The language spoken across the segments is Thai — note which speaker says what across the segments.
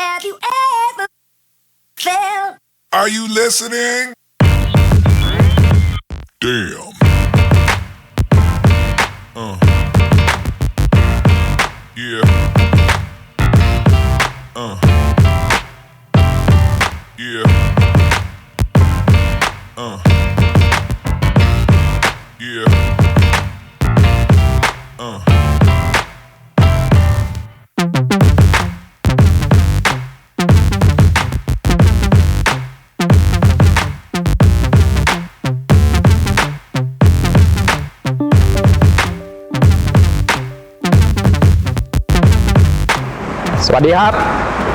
Speaker 1: Have you ever felt
Speaker 2: Are you listening? Damn. Uh. Yeah.
Speaker 3: สวัสดีครับ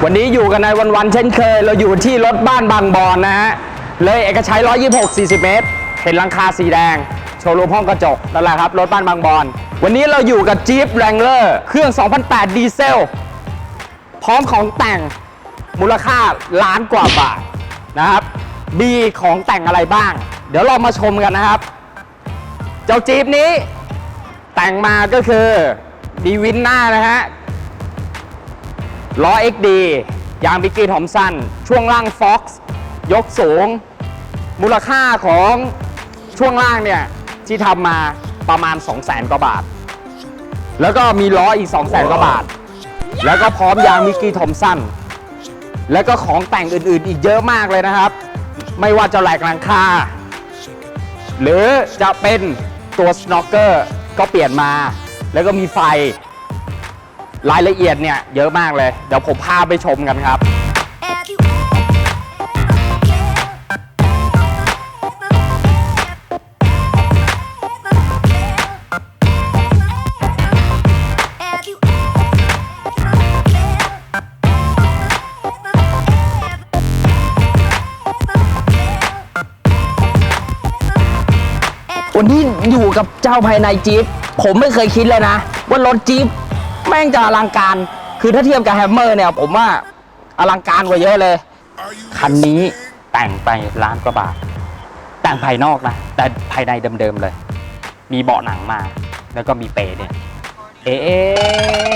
Speaker 3: วันนี้อยู่กันในวันวันๆเช่นเคย เราอยู่ที่รถบ้านบางบอนนะฮะ เลยเอกชัย 126 40 เมตร เห็นหลังคาสีแดง โชว์รูมห้องกระจกนั่นแหละครับ รถบ้านบางบอน วันนี้เราอยู่กับ Jeep Wrangler เครื่อง 2008 ดีเซล พร้อมของแต่งมูลค่าล้านกว่าบาทนะครับ ดีของแต่งอะไรบ้าง เดี๋ยวเรามาชมกันนะครับ เจ้าจี๊ปนี้แต่งมาก็คือดีวินหน้านะฮะ ล้อ XD ยางบิกกี้ทอมสันช่วงล่าง Fox ยกสูง มูลค่าของช่วงล่างเนี่ย ที่ทำมาประมาณ 2 0 0แสนกว่าบาท แล้วก็มีล้ออีก 2 0 0แสนกว่าบาท แล้วก็พร้อมยางมิกกี้ทอมสันแล้วก็ของแต่งอื่นๆ อีกเยอะมากเลยนะครับ ไม่ว่าจะแหลกหลังคา หรือจะเป็นตัวสโนว์เกอร์ก็เปลี่ยนมา แล้วก็มีไฟ รายละเอียดเนี่ยเยอะมากเลย เดี๋ยวผมพาไปชมกันครับ วันนี้อยู่กับเจ้าภายในจี๊ปผมไม่เคยคิดเลยนะ ว่ารถจี๊ป แม่งจะอลังการ คือถ้าเทียบกับแฮมเมอร์เนี่ยผมว่าอลังการกว่าเยอะเลย คันนี้แต่งไปล้านกว่าบาท แต่งภายนอกนะ แต่ภายในเดิมๆเลย มีเบาะหนังมา แล้วก็มีเปเนี่ย เอ๊ะ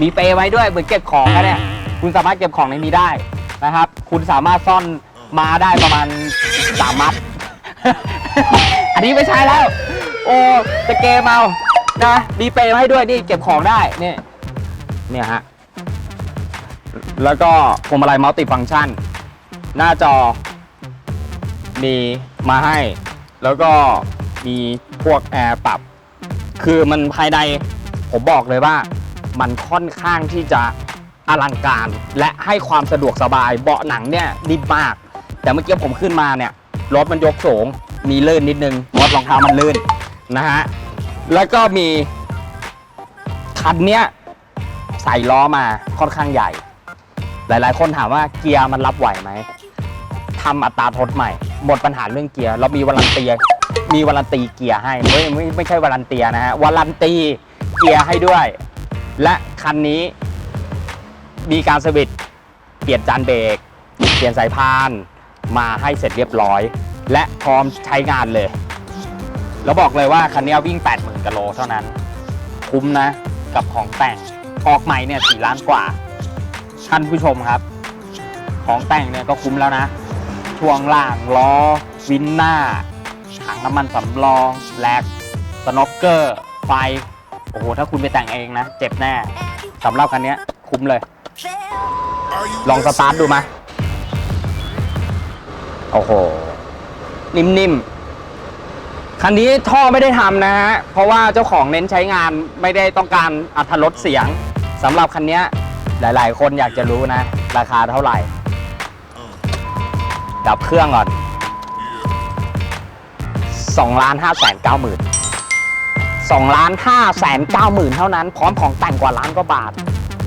Speaker 3: มีเปไว้ด้วยเหมือนเก็บของนะเนี่ย คุณสามารถเก็บของในนี้ได้นะครับ คุณสามารถซ่อนมาได้ประมาณสามมัด อันนี้ไม่ใช่แล้ว โอ้จะเกมเอา นะมีเปรมาให้ด้วยนี่เก็บของได้นี่เนี่ยฮะแล้วก็พวงมาลัยมัลติฟังชัน หน้าจอ มีมาให้ แล้วก็มีพวกแอร์ปรับ คือมันภายในผมบอกเลยว่า มันค่อนข้างที่จะอลังการ และให้ความสะดวกสบายเบาะหนังเนี่ยนิ่มมาก แต่เมื่อกี้ผมขึ้นมาเนี่ยรถมันยกสูง มีลื่นนิดนึงรถรองเท้ามันลื่นนะฮะ แล้วก็มีคันเนี้ยใส่ล้อมาค่อนข้างใหญ่ หลายๆ คนถามว่าเกียร์มันรับไหวไหมทำอัตราทดใหม่ หมดปัญหาเรื่องเกียร์ เรามีวารันตีมีวารันตีเกียร์ให้ไม่ไม่ไม่ใช่วารันตีนะฮะวารันตีเกียร์ให้ด้วย และคันนี้มีการสวิตช์เปลี่ยนจานเบรกเปลี่ยนสายพานมาให้เสร็จเรียบร้อย และพร้อมใช้งานเลย แล้วบอกเลยว่าคันนี้วิ่ง 80,000กิโลเท่านั้น คุ้มนะ กับของแต่งออกใหม่เนี่ย4ล้านกว่า ท่านผู้ชมครับ ของแต่งเนี่ยก็คุ้มแล้วนะ ช่วงล่างล้อ วินหน้า ถังน้ำมันสำรองแลกสโนกเกอร์ไฟ โอ้โห ถ้าคุณไปแต่งเองนะ เจ็บแน่สำหรับคันนี้คุ้มเลย ลองสตาร์ทดูไหมโอ้โห นิ่มๆ คันนี้ท่อไม่ได้ทำนะฮะ เพราะว่าเจ้าของเน้นใช้งานไม่ได้ต้องการอัตรถรสเสียงสำหรับคันนี้หลายๆ คนอยากจะรู้นะ ราคาเท่าไหร่ ดับเครื่องก่อน2ล้าน5แสน9หมื่น2ล้าน5แสน9หมื่นเท่านั้น พร้อมของแต่งกว่าล้านกว่าบาท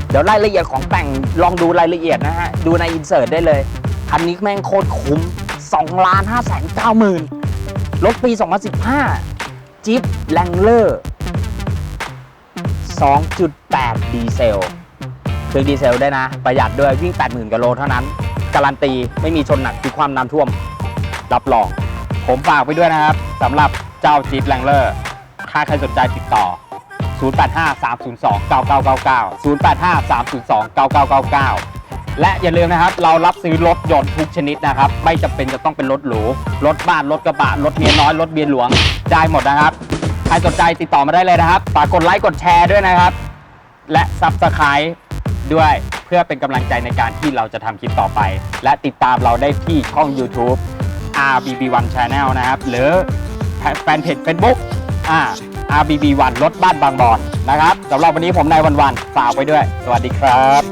Speaker 3: เดี๋ยวรายละเอียดของแต่งลองดูรายละเอียดนะฮะ ดูในอินเสิร์ตได้เลยคันนี้แม่งโคตรคุ้ม2ล้าน5แสน9หมื่น รถปี 2015 จิ๊บแลงเลอร์ 2.8 ดีเซล เครื่องดีเซลได้วยนะ ประหยัดด้วยวิ่ง 80,000กิโลเท่านั้น การันตีไม่มีชนหนักคือความน้ำท่วม รับรอง ผมฝากไปด้วยนะครับสำหรับเจ้าจี๊ปแลงเลอร์ถ้าใครสนใจติดต่อ 0853029999 0853029999 และอย่าลืมนะครับ เรารับซื้อรถยนต์ทุกชนิดนะครับ ไม่จำเป็นจะต้องเป็นรถหรู รถบ้าน รถกระบะ รถเมียน้อย รถเมียหลวง ได้หมดนะครับ ใครสนใจติดต่อมาได้เลยนะครับ ฝากกดไลค์ กดแชร์ด้วยนะครับ และซับสไคร b ์ด้วยเพื่อเป็นกำลังใจในการที่เราจะทำคลิปต่อไป และติดตามเราได้ที่ช่อง YouTube RBB1 Channel นะครับ หรือแฟนเพจ Facebook อ่า RBB1 รถบ้านบางบอนนะครับสำหรับวันนี้ผมนายวันวันฝากไว้ด้วย สวัสดีครับ